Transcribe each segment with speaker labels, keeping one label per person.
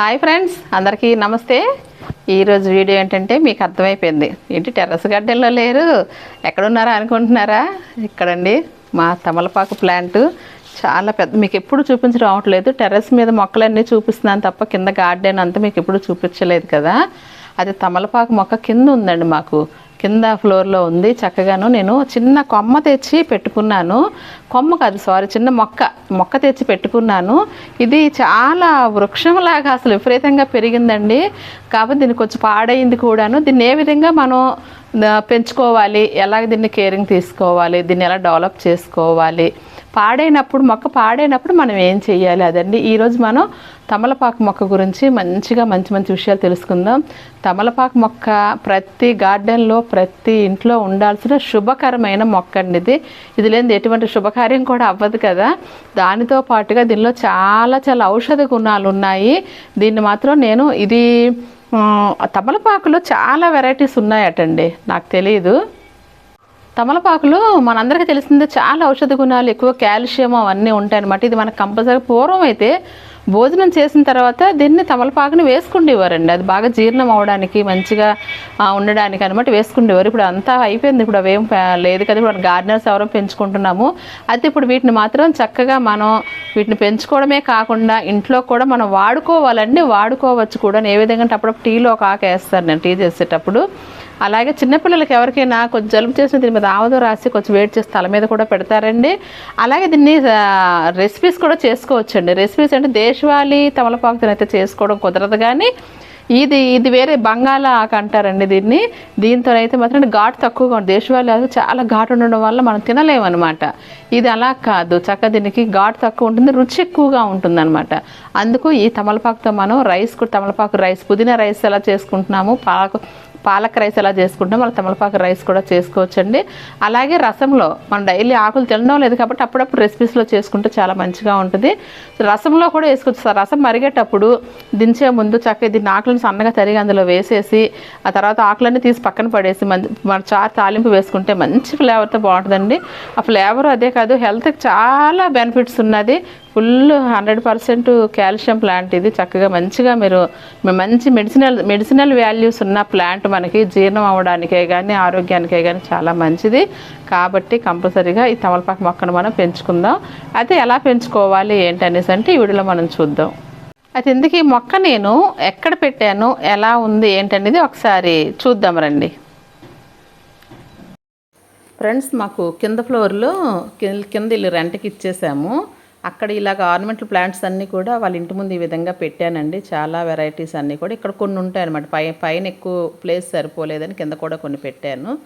Speaker 1: Hi friends అందరికీ నమస్తే. ఈరోజు వీడియో ఏంటంటే మీకు అర్థమైపోయింది. ఏంటి టెర్రస్ గార్డెన్లో లేరు? ఎక్కడున్నారా అనుకుంటున్నారా? ఇక్కడండి మా తమలపాకు ప్లాంట్. చాలా పెద్ద మీకు ఎప్పుడు చూపించడం అవట్లేదు టెర్రస్ మీద మొక్కలన్నీ చూపిస్తున్నాను తప్ప కింద గార్డెన్ అంతా మీకు ఎప్పుడు చూపించలేదు కదా. అది తమలపాకు మొక్క కింద ఉందండి మాకు. కింద ఫ్లోర్లో ఉంది. చక్కగాను నేను చిన్న కొమ్మ తెచ్చి పెట్టుకున్నాను. కొమ్మ కాదు సారీ చిన్న మొక్క మొక్క తెచ్చి పెట్టుకున్నాను. ఇది చాలా వృక్షంలాగా అసలు విపరీతంగా పెరిగిందండి. కాబట్టి దీనికి కొంచెం పాడైంది కూడాను. దీన్ని ఏ విధంగా మనం పెంచుకోవాలి? ఎలాగ దీన్ని కేరింగ్ తీసుకోవాలి? దీన్ని ఎలా డెవలప్ చేసుకోవాలి? పాడైనప్పుడు మొక్క పాడైనప్పుడు మనం ఏం చేయాలి అదండి. ఈరోజు మనం తమలపాకు మొక్క గురించి మంచిగా మంచి మంచి విషయాలు తెలుసుకుందాం. తమలపాకు మొక్క ప్రతి గార్డెన్లో ప్రతి ఇంట్లో ఉండాల్సిన శుభకరమైన మొక్క అండి ఇది. ఇది లేని ఎటువంటి శుభకార్యం కూడా అవ్వదు కదా. దానితో పాటుగా దీనిలో చాలా చాలా ఔషధ గుణాలు ఉన్నాయి. దీన్ని మాత్రం నేను ఇది తమలపాకులో చాలా వెరైటీస్ ఉన్నాయటండి. నాకు తెలియదు తమలపాకులు మనందరికీ తెలిసిందే చాలా ఔషధ గుణాలు ఎక్కువ కాల్షియం అవన్నీ ఉంటాయి అనమాట ఇది మనకు కంపల్సరీ పూర్వం అయితే భోజనం చేసిన తర్వాత దీన్ని తమలపాకుని వేసుకుండేవారండి. అది బాగా జీర్ణం అవడానికి మంచిగా ఉండడానికి అనమాట వేసుకుండేవారు. ఇప్పుడు అంతా అయిపోయింది. ఇప్పుడు అవేం లేదు కదా. ఇప్పుడు గార్డెనర్స్ ఎవరో పెంచుకుంటున్నాము. అయితే ఇప్పుడు వీటిని మాత్రం చక్కగా మనం వీటిని పెంచుకోవడమే కాకుండా ఇంట్లో కూడా మనం వాడుకోవాలండి. వాడుకోవచ్చు కూడా. ఏ విధంగా అంటే అప్పుడప్పుడు టీలో ఒక ఆకు వేస్తారు. నేను టీ చేసేటప్పుడు. అలాగే చిన్నపిల్లలకి ఎవరికైనా కొంచెం జలుబు చేసిన దీని మీద ఆవదో రాసి కొంచెం వేడి చేసి తల మీద కూడా పెడతారండి. అలాగే దీన్ని రెసిపీస్ కూడా చేసుకోవచ్చండి. రెసిపీస్ అంటే దేశవాళీ తమలపాకుతో అయితే చేసుకోవడం కుదరదు కానీ ఇది ఇది వేరే బంగాళాకు అంటారండి దీన్ని. దీంతో అయితే మాత్రం ఘాటు తక్కువగా ఉంటుంది దేశవాళీ అది చాలా ఘాటు ఉండడం వల్ల మనం తినలేమన్నమాట. ఇది అలా కాదు. చక్క దీనికి ఘాటు తక్కువ ఉంటుంది రుచి ఎక్కువగా ఉంటుంది అనమాట అందుకు ఈ తమలపాకుతో మనం రైస్ కూడా తమలపాకు రైస్ పుదీనా రైస్ ఎలా చేసుకుంటున్నాము పాలకు పాలక్ రైస్ ఎలా చేసుకుంటాం మళ్ళీ తమలపాకు రైస్ కూడా చేసుకోవచ్చండి. అలాగే రసంలో మనం డైలీ ఆకులు తినడం లేదు కాబట్టి అప్పుడప్పుడు రెసిపీస్లో చేసుకుంటే చాలా మంచిగా ఉంటుంది. రసంలో కూడా వేసుకోవచ్చు. సార్ రసం మరిగేటప్పుడు దించే ముందు చక్కగా దీన్ని ఆకులను సన్నగా తరిగి అందులో వేసేసి ఆ తర్వాత ఆకులన్నీ తీసి పక్కన పడేసి మన చారు తాలింపు వేసుకుంటే మంచి ఫ్లేవర్తో బాగుంటుందండి. ఆ ఫ్లేవర్ అదే కాదు హెల్త్కి చాలా బెనిఫిట్స్ ఉన్నది. Full hundred percent calcium plant ఇది. చక్కగా మంచిగా మీరు మంచి మెడిసినల్ మెడిసినల్ వాల్యూస్ ఉన్న ప్లాంట్ మనకి జీర్ణం అవ్వడానికే కానీ ఆరోగ్యానికే కానీ చాలా మంచిది. కాబట్టి కంపల్సరీగా ఈ తమలపాకు మొక్కను మనం పెంచుకుందాం. అయితే ఎలా పెంచుకోవాలి ఏంటనేసి అంటే ఈ వీడియోలో మనం చూద్దాం. అయితే ఇందుకు ఈ మొక్క నేను ఎక్కడ పెట్టాను ఎలా ఉంది ఏంటనేది ఒకసారి చూద్దాం రండి. ఫ్రెండ్స్ మాకు కింద ఫ్లోర్లో కింద ఇల్లు రెంట్కి ఇచ్చేసాము. అక్కడ ఇలాగ ఆర్నమెంటల్ ప్లాంట్స్ అన్నీ కూడా వాళ్ళ ఇంటి ముందు ఈ విధంగా పెట్టానండి. చాలా వెరైటీస్ అన్నీ కూడా ఇక్కడ కొన్ని ఉంటాయన్నమాట. పై పైన ఎక్కువ ప్లేస్ సరిపోలేదని కింద కూడా కొన్ని పెట్టాను.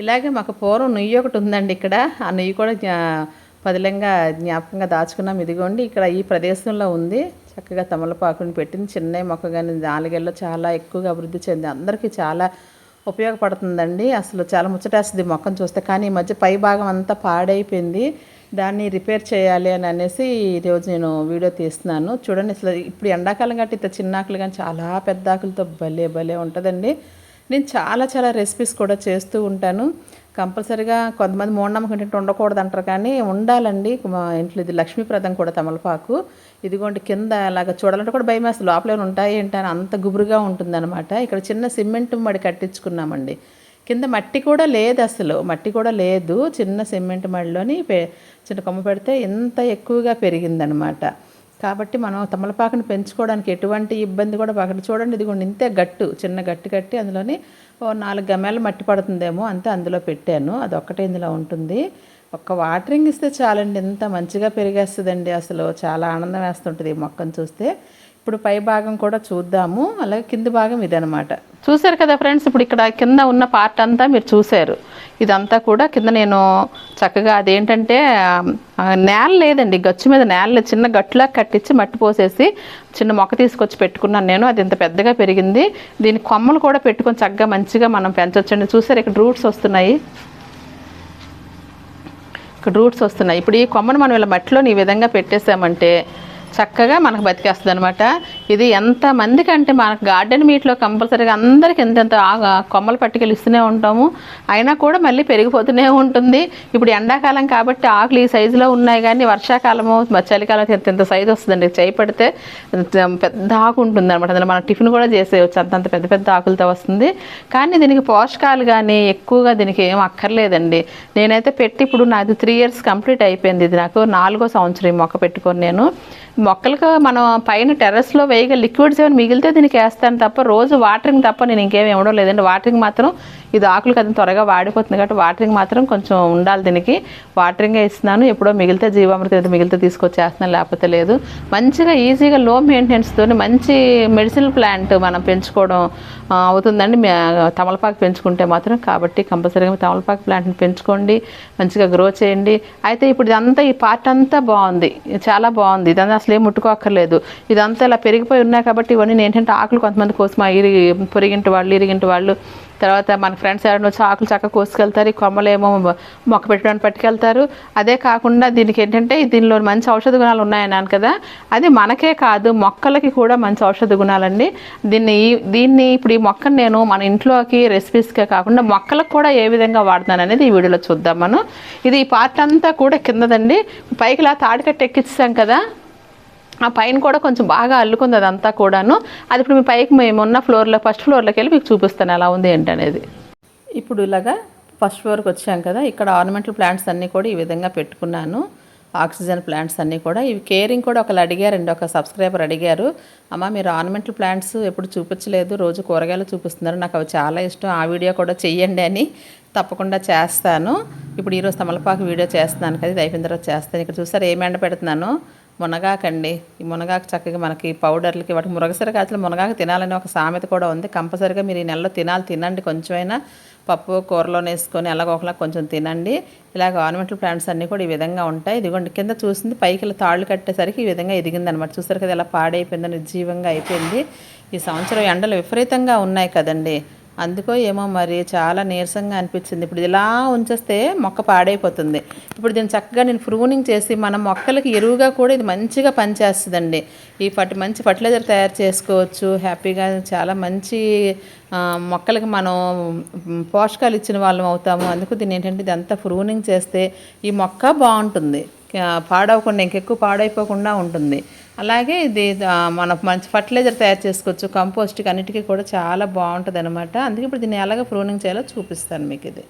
Speaker 1: ఇలాగే మాకు పూర్వం నెయ్యి ఒకటి ఉందండి ఇక్కడ. ఆ నెయ్యి కూడా జ్ఞా- పదిలంగా జ్ఞాపకంగా దాచుకున్నాం. ఇదిగోండి ఇక్కడ ఈ ప్రదేశంలో ఉంది. చక్కగా తమలపాకుని పెట్టింది. చిన్న మొక్క కానీ నాలుగేళ్ళు చాలా ఎక్కువగా అభివృద్ధి చెంది. అందరికీ చాలా ఉపయోగపడుతుందండి. అసలు చాలా ముచ్చటేస్తుంది మొక్కను చూస్తే. కానీ ఈ మధ్య పై భాగం అంతా పాడైపోయింది. దాన్ని రిపేర్ చేయాలి అని అనేసి ఈరోజు నేను వీడియో తీస్తున్నాను. చూడండి అసలు ఇప్పుడు ఎండాకాలం కాబట్టి ఇంత చిన్న ఆకులు కానీ చాలా పెద్ద ఆకులతో భలే భలే ఉంటుందండి. నేను చాలా చాలా రెసిపీస్ కూడా చేస్తూ ఉంటాను. కంపల్సరిగా కొంతమంది మూఢనమ్మకం ఏంటంటే ఉండకూడదు అంటారు కానీ ఉండాలండి. మా ఇంట్లో ఇది లక్ష్మీప్రదం కూడా తమలపాకు. ఇదిగోండి కింద అలాగ చూడాలంటే కూడా భయం వేస్తుంది. లోపల ఉంటాయి ఏంటని అంత గుబురుగా ఉంటుందన్నమాట. ఇక్కడ చిన్న సిమెంట్ మడి కట్టించుకున్నామండి. కింద మట్టి కూడా లేదు అసలు. మట్టి కూడా లేదు. చిన్న సిమెంట్ మడిలోని చిన్న కొమ్మ పెడితే ఇంత ఎక్కువగా పెరిగిందనమాట. కాబట్టి మనం తమలపాకును పెంచుకోవడానికి ఎటువంటి ఇబ్బంది కూడా పక్కన చూడండి ఇదిగోండి ఇంతే గట్టు చిన్న గట్టు కట్టి అందులోని ఓ నాలుగు గమ్యాలు మట్టి పడుతుందేమో అంతే అందులో పెట్టాను. అది ఒక్కటే ఇందులో ఉంటుంది. ఒక్క వాటరింగ్ ఇస్తే చాలండి ఎంత మంచిగా పెరిగేస్తుందండి అసలు. చాలా ఆనందం వేస్తుంటుంది ఈ మొక్కను చూస్తే. ఇప్పుడు పై భాగం కూడా చూద్దాము. అలాగే కింది భాగం ఇదనమాట చూశారు కదా ఫ్రెండ్స్ ఇప్పుడు ఇక్కడ కింద ఉన్న పార్ట్ అంతా మీరు చూశారు. ఇదంతా కూడా కింద నేను చక్కగా అదేంటంటే నేల లేదండి గచ్చు మీద నేల లేదు. చిన్న గట్టులా కట్టించి మట్టి పోసేసి చిన్న మొక్క తీసుకొచ్చి పెట్టుకున్నాను నేను. అది ఇంత పెద్దగా పెరిగింది. దీని కొమ్మలు కూడా పెట్టుకొని చక్కగా మంచిగా మనం పెంచొచ్చండి. చూసారు ఇక్కడ రూట్స్ వస్తున్నాయి. ఇక్కడ రూట్స్ వస్తున్నాయి. ఇప్పుడు ఈ కొమ్మను మనం ఇలా మట్టిలో ఈ విధంగా పెట్టేసామంటే చక్కగా మనకు బతికేస్తుంది అనమాట ఇది ఎంత అంటే మనకు గార్డెన్ మీట్లో కంపల్సరీగా అందరికి ఎంతెంత కొమ్మలు పట్టుకెళ్ళి ఇస్తూనే ఉంటాము. అయినా కూడా మళ్ళీ పెరిగిపోతూనే ఉంటుంది. ఇప్పుడు ఎండాకాలం కాబట్టి ఆకులు ఈ సైజులో ఉన్నాయి కానీ వర్షాకాలము చలికాలం ఎంత ఎంత సైజు వస్తుందండి. చేయి పడితే పెద్ద ఆకు ఉంటుంది అనమాట అందులో మనం టిఫిన్ కూడా చేసేయచ్చు. అంతంత పెద్ద పెద్ద ఆకులతో వస్తుంది. కానీ దీనికి పోషకాలు కానీ ఎక్కువగా దీనికి ఏం అక్కర్లేదండి. నేనైతే పెట్టి ఇప్పుడు నాది త్రీ ఇయర్స్ కంప్లీట్ అయిపోయింది. ఇది నాకు నాలుగో సంవత్సరం మొక్క పెట్టుకొని నేను. మొక్కలకు మనం పైన టెర్రస్లో వేయగల లిక్విడ్స్ ఏమైనా మిగిలితే దీనికి వేస్తాను తప్ప రోజు వాటరింగ్ తప్ప నేను ఇంకేమి ఇవ్వడం లేదండి. వాటరింగ్ మాత్రం ఇది ఆకులు కదా త్వరగా వాడిపోతుంది కాబట్టి వాటరింగ్ మాత్రం కొంచెం ఉండాలి దీనికి. వాటరింగే ఇస్తున్నాను. ఎప్పుడో మిగిలితే జీవామృతం ఏదో మిగిలితే తీసుకొచ్చేస్తున్నాను లేకపోతే లేదు. మంచిగా ఈజీగా లో మెయింటెనెన్స్తో మంచి మెడిసిన్ ప్లాంట్ మనం పెంచుకోవడం అవుతుందండి. తమలపాకు పెంచుకుంటే మాత్రం కాబట్టి కంపల్సరీగా తమలపాకు ప్లాంట్ని పెంచుకోండి. మంచిగా గ్రో చేయండి. అయితే ఇప్పుడు ఇదంతా ఈ పార్ట్ అంతా బాగుంది. చాలా బాగుంది. ఇదంతా అసలు ఏం ముట్టుకోక్కర్లేదు. ఇదంతా ఇలా పెరిగిపోయి ఉన్నాయి కాబట్టి ఇవన్నీ నేను ఏంటంటే ఆకులు కొంతమంది కోసం ఇరిగి పొరిగింటి వాళ్ళు ఇరిగింటి వాళ్ళు. తర్వాత మన ఫ్రెండ్స్ ఎవరైనా వచ్చి ఆకులు చక్కగా కోసుకెళ్తారు ఈ కొమ్మలేమో మొక్క పెట్టడానికి పట్టుకెళ్తారు. అదే కాకుండా దీనికి ఏంటంటే దీనిలో మంచి ఔషధ గుణాలు ఉన్నాయన్నాను కదా. అది మనకే కాదు మొక్కలకి కూడా మంచి ఔషధ గుణాలండి. దీన్ని దీన్ని ఇప్పుడు ఈ మొక్కను నేను మన ఇంట్లోకి రెసిపీస్కే కాకుండా మొక్కలకు కూడా ఏ విధంగా వాడుతున్నాను అనేది ఈ వీడియోలో చూద్దాం మనం. ఇది ఈ పార్ట్ అంతా కూడా కిందదండి. పైకి ఇలా తాడికట్టు ఎక్కించాం కదా. ఆ పైన కూడా కొంచెం బాగా అల్లుకుంది అదంతా కూడాను. అది ఇప్పుడు మీ పైకి మేము ఉన్న ఫ్లోర్లో ఫస్ట్ ఫ్లోర్లోకి వెళ్ళి మీకు చూపిస్తాను ఎలా ఉంది ఏంటనేది. ఇప్పుడు ఇలాగా ఫస్ట్ ఫ్లోర్కి వచ్చాం కదా ఇక్కడ ఆర్నమెంటల్ ప్లాంట్స్ అన్నీ కూడా ఈ విధంగా పెట్టుకున్నాను. ఆక్సిజన్ ప్లాంట్స్ అన్నీ కూడా. ఇవి కేరింగ్ కూడా ఒకళ్ళు అడిగారండి ఒక సబ్స్క్రైబర్ అడిగారు. అమ్మ మీరు ఆర్నమెంటల్ ప్లాంట్స్ ఎప్పుడు చూపించలేదు రోజు కూరగాయలు చూపిస్తున్నారు నాకు అవి చాలా ఇష్టం ఆ వీడియో కూడా చెయ్యండి అని తప్పకుండా చేస్తాను. ఇప్పుడు ఈరోజు తమలపాకు వీడియో చేస్తున్నాను కదా ఇది అయిపోయిన తర్వాత చేస్తాను. ఇక్కడ చూసారు ఏం ఎండ పెడుతున్నాను? మునగాకండి. ఈ మునగాకు చక్కగా మనకి పౌడర్లకి వాటికి మురగసర కాయలు మునగాకు తినాలని ఒక సామెత కూడా ఉంది. కంపల్సరిగా మీరు ఈ నెలలో తినాలి తినండి. కొంచెమైనా పప్పు కూరలో వేసుకొని ఎలాగోకలా కొంచెం తినండి. ఇలాగ ఆర్నమెంటల్ ప్లాంట్స్ అన్నీ కూడా ఈ విధంగా ఉంటాయి. ఇదిగోండి కింద చూసింది పైకి ఇలా తాళ్ళు కట్టేసరికి ఈ విధంగా ఎదిగిందనమాట. చూసారు కదా ఇలా పాడైపోయిందని నిర్జీవంగా అయిపోయింది. ఈ సంవత్సరం ఎండలు విపరీతంగా ఉన్నాయి కదండి. అందుకో ఏమో మరి చాలా నీరసంగా అనిపించింది. ఇప్పుడు ఇలా ఉంచేస్తే మొక్క పాడైపోతుంది. ఇప్పుడు దీన్ని చక్కగా నేను ప్రూనింగ్ చేసి మన మొక్కలకి ఎరువుగా కూడా ఇది మంచిగా పనిచేస్తుందండి. ఈ ఫట్ మంచి ఫర్టిలైజర్ తయారు చేసుకోవచ్చు. హ్యాపీగా చాలా మంచి మొక్కలకి మనం పోషకాలు ఇచ్చిన వాళ్ళం అవుతాము. అందుకు దీన్ని ఏంటంటే ఇదంతా ప్రూనింగ్ చేస్తే ఈ మొక్క బాగుంటుంది. పాడవకుండా ఇంకెక్కువ పాడైపోకుండా ఉంటుంది. అలాగే ఇది మన మంచి ఫర్టిలైజర్ తయారు చేసుకోవచ్చు కంపోస్ట్కి అన్నిటికీ కూడా చాలా బాగుంటుంది అనమాట అందుకే ఇప్పుడు దీన్ని ఎలాగ ప్రూనింగ్ చేయాలో చూపిస్తాను మీకు ఇది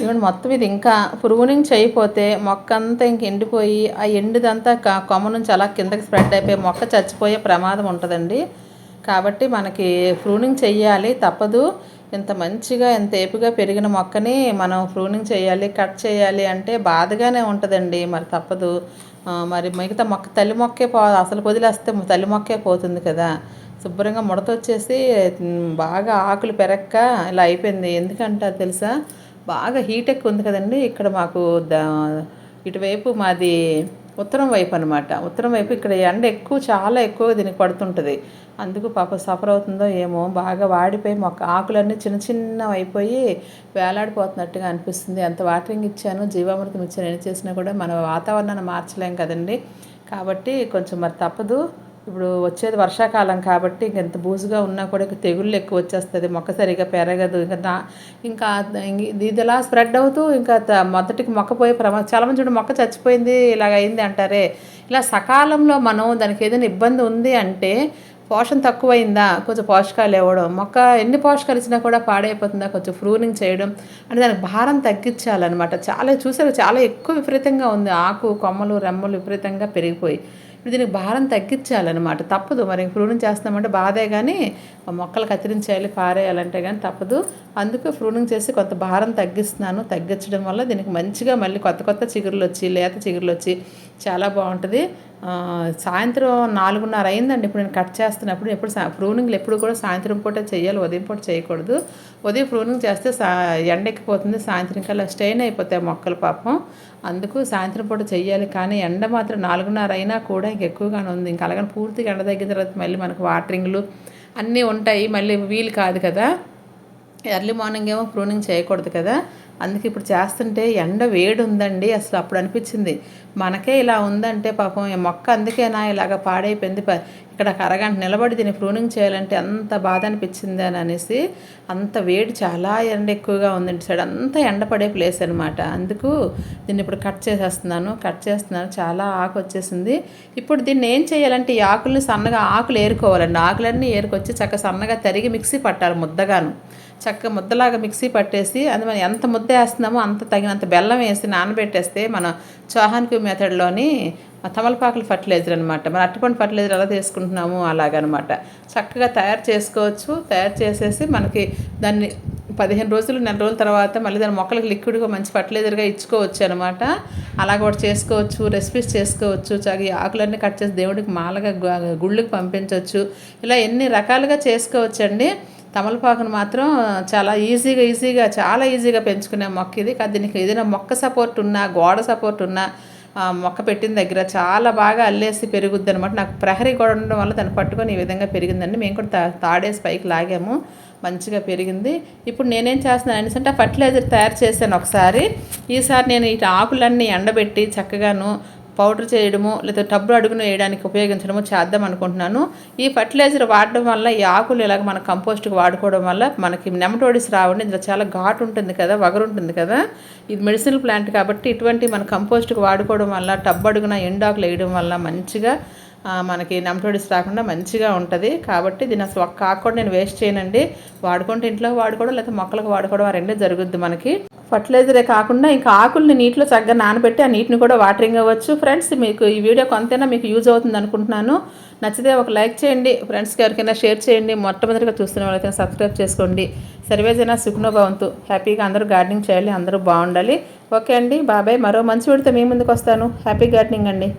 Speaker 1: ఇవన్నీ మొత్తం ఇది ఇంకా ప్రూనింగ్ చేయకపోతే మొక్క అంతా ఇంక ఎండిపోయి ఆ ఎండుదంతా క- కొమ్మ నుంచి అలా కిందకి స్ప్రెడ్ అయిపోయి మొక్క చచ్చిపోయే ప్రమాదం ఉంటుందండి. కాబట్టి మనకి ప్రూనింగ్ చేయాలి తప్పదు. ఇంత మంచిగా ఇంత ఏపుగా పెరిగిన మొక్కని మనం ప్రూనింగ్ చేయాలి కట్ చేయాలి అంటే బాధగానే ఉంటుందండి మరి తప్పదు. మరి మిగతా మొక్క తల్లి మొక్కే పో అసలు వదిలేస్తే తల్లి మొక్కే పోతుంది కదా. శుభ్రంగా ముడత వచ్చేసి బాగా ఆకులు పెరక్క ఇలా అయిపోయింది. ఎందుకంటే తెలుసా? బాగా హీట్ ఎక్కువ ఉంది కదండి. ఇక్కడ మాకు ద ఇటువైపు మాది ఉత్తరం వైపు అనమాట ఉత్తరం వైపు ఇక్కడ ఎండ ఎక్కువ చాలా ఎక్కువ దీనికి పడుతుంటుంది. అందుకు పాప సఫర్ అవుతుందో ఏమో బాగా వాడిపోయి మొక్క ఆకులన్నీ చిన్న చిన్నవి అయిపోయి వేలాడిపోతున్నట్టుగా అనిపిస్తుంది. ఎంత వాటరింగ్ ఇచ్చాను జీవామృతం ఇచ్చాను ఎన్ని చేసినా కూడా మన వాతావరణాన్ని మార్చలేం కదండి. కాబట్టి కొంచెం మరి తప్పదు. ఇప్పుడు వచ్చేది వర్షాకాలం కాబట్టి ఇంకెంత బూజుగా ఉన్నా కూడా తెగుళ్ళు ఎక్కువ వచ్చేస్తుంది. మొక్క సరిగా పెరగదు. ఇంకా నా ఇంకా ఇది ఇలా స్ప్రెడ్ అవుతూ ఇంకా మొదటికి మొక్క పోయే ప్రమా చాలా మంది చూడు మొక్క చచ్చిపోయింది ఇలాగ అయింది అంటారే. ఇలా సకాలంలో మనం దానికి ఏదైనా ఇబ్బంది ఉంది అంటే పోషణ తక్కువైందా? కొంచెం పోషకాలు ఇవ్వడం. మొక్క ఎన్ని పోషకాలు ఇచ్చినా కూడా పాడైపోతుందా? కొంచెం ఫ్రూనింగ్ చేయడం అంటే దానికి భారం తగ్గించాలన్నమాట. చాలా చూసారు చాలా ఎక్కువ విపరీతంగా ఉంది. ఆకు కొమ్మలు రెమ్మలు విపరీతంగా పెరిగిపోయి. ఇప్పుడు దీనికి భారం తగ్గించాలన్నమాట. తప్పదు. మరి ప్రూనింగ్ చేస్తామంటే బాధే కానీ మొక్కలు కత్తిరించేయాలి పారేయాలంటే కానీ తప్పదు. అందుకు ప్రూనింగ్ చేసి కొంత భారం తగ్గిస్తున్నాను. తగ్గించడం వల్ల దీనికి మంచిగా మళ్ళీ కొత్త కొత్త చిగురులు వచ్చి లేత చిగురులు వచ్చి చాలా బాగుంటుంది. సాయంత్రం నాలుగున్నర అయిందండి. ఇప్పుడు నేను కట్ చేస్తున్నప్పుడు ఎప్పుడు ప్రూనింగ్లు ఎప్పుడు కూడా సాయంత్రం పూట చేయాలి ఉదయం పూట చేయకూడదు. ఉదయం ప్రూనింగ్ చేస్తే సా ఎండెక్కిపోతుంది సాయంత్రం కల్లా స్టెయిన్ అయిపోతాయి మొక్కలు పాపం. అందుకు సాయంత్రం పూట చేయాలి. కానీ ఎండ మాత్రం నాలుగున్నర అయినా కూడా ఇంక ఎక్కువగానే ఉంది. ఇంకా అలాగని పూర్తిగా ఎండ తగ్గిన తర్వాత మళ్ళీ మనకు వాటరింగ్లు అన్నీ ఉంటాయి. మళ్ళీ వీలు కాదు కదా. ఎర్లీ మార్నింగ్ ఏమో ప్రూనింగ్ చేయకూడదు కదా. అందుకే ఇప్పుడు చేస్తుంటే ఎండ వేడి ఉందండి అసలు అప్పుడు అనిపించింది. మనకే ఇలా ఉందంటే పాపం మొక్క అందుకేనా ఇలాగ పాడైపోయింది. ఇక్కడ అరగంట నిలబడి దీన్ని ప్రూనింగ్ చేయాలంటే అంత బాధ అనిపించింది అని అనేసి అంత వేడి చాలా ఎండ ఎక్కువగా ఉందండి సైడ్ అంతా ఎండ పడే ప్లేస్ అనమాట అందుకు దీన్ని ఇప్పుడు కట్ చేసేస్తున్నాను. కట్ చేస్తున్నాను. చాలా ఆకు వచ్చేసింది. ఇప్పుడు దీన్ని ఏం చేయాలంటే ఈ ఆకుల్ని సన్నగా ఆకులు ఏరుకోవాలండి. ఆకులన్నీ ఏరుకొచ్చి చక్కగా సన్నగా తరిగి మిక్సీ పట్టాలి ముద్దగాను. చక్కగా ముద్దలాగా మిక్సీ పట్టేసి అది మనం ఎంత ముద్ద వేస్తున్నామో అంత తగినంత బెల్లం వేసి నానబెట్టేస్తే మన చౌహాన్కి మెథడ్లోని తమలపాకులు ఫర్టిలైజర్ అనమాట మరి అట్టుపండు ఫర్టిలైజర్ ఎలా తీసుకుంటున్నాము? అలాగనమాట. చక్కగా తయారు చేసుకోవచ్చు. తయారు చేసేసి మనకి దాన్ని పదిహేను రోజులు నెల రోజుల తర్వాత మళ్ళీ దాని మొక్కలకు లిక్విడ్గా మంచి ఫర్టిలైజర్గా ఇచ్చుకోవచ్చు అనమాట అలా కూడా చేసుకోవచ్చు రెసిపీస్ చేసుకోవచ్చు. చక్కగా ఈ ఆకులన్నీ కట్ చేసి దేవుడికి మాలగా గుళ్ళకి పంపించవచ్చు. ఇలా ఎన్ని రకాలుగా చేసుకోవచ్చండి. తమలపాకును మాత్రం చాలా ఈజీగా ఈజీగా చాలా ఈజీగా పెంచుకునే మొక్క ఇది. కాదు దీనికి ఏదైనా మొక్క సపోర్ట్ ఉన్నా గోడ సపోర్ట్ ఉన్నా మొక్క పెట్టిన దగ్గర చాలా బాగా అల్లేసి పెరుగుద్ది అనమాట నాకు ప్రహరీ కూడా ఉండడం వల్ల దాన్ని పట్టుకొని ఈ విధంగా పెరిగిందండి. మేము కూడా తా తాడేసి పైకి లాగాము. మంచిగా పెరిగింది. ఇప్పుడు నేనేం చేస్తున్నాను అనేసి అంటే ఫర్టిలైజర్ తయారు చేశాను ఒకసారి. ఈసారి నేను ఈ ఆకులన్నీ ఎండబెట్టి చక్కగాను పౌడర్ చేయడము లేదా టబ్బు అడుగును వేయడానికి ఉపయోగించడము చేద్దాం అనుకుంటున్నాను. ఈ ఫర్టిలైజర్ వాడడం వల్ల ఈ ఆకులు ఇలాగ మన కంపోస్ట్కి వాడుకోవడం వల్ల మనకి నెమటోడిస్ రావండి. ఇందులో చాలా ఘాటు ఉంటుంది కదా వగరు ఉంటుంది కదా. ఇది మెడిసినల్ ప్లాంట్ కాబట్టి ఇటువంటి మన కంపోస్ట్కి వాడుకోవడం వల్ల టబ్బు అడుగున ఎండాకులు వేయడం వల్ల మంచిగా మనకి నెమటోడిస్ రాకుండా మంచిగా ఉంటుంది. కాబట్టి దీని అసలు ఒక్క ఆకు కూడా నేను వేస్ట్ చేయనండి. వాడుకుంటే ఇంట్లో వాడుకోవడం లేకపోతే మొక్కలకు వాడుకోవడం ఆ రెండే జరుగుద్ది మనకి. ఫర్టిలైజరే కాకుండా ఇంకా ఆకుల్ని నీటిలో చక్కగా నానబెట్టి ఆ నీటిని కూడా వాటరింగ్ అవ్వచ్చు. ఫ్రెండ్స్ మీకు ఈ వీడియో కొంతైనా మీకు యూజ్ అవుతుంది అనుకుంటున్నాను. నచ్చితే ఒక లైక్ చేయండి. ఫ్రెండ్స్కి ఎవరికైనా షేర్ చేయండి. మొట్టమొదటిగా చూస్తున్న వాళ్ళైతే సబ్స్క్రైబ్ చేసుకోండి. సర్వేజైనా సుఖనోభవంతు హ్యాపీగా అందరూ గార్డెనింగ్ చేయాలి అందరూ బాగుండాలి. ఓకే అండి బాబాయ్ మరో మంచి వీడితో మీ ముందుకు వస్తాను. హ్యాపీ గార్డెనింగ్ అండి.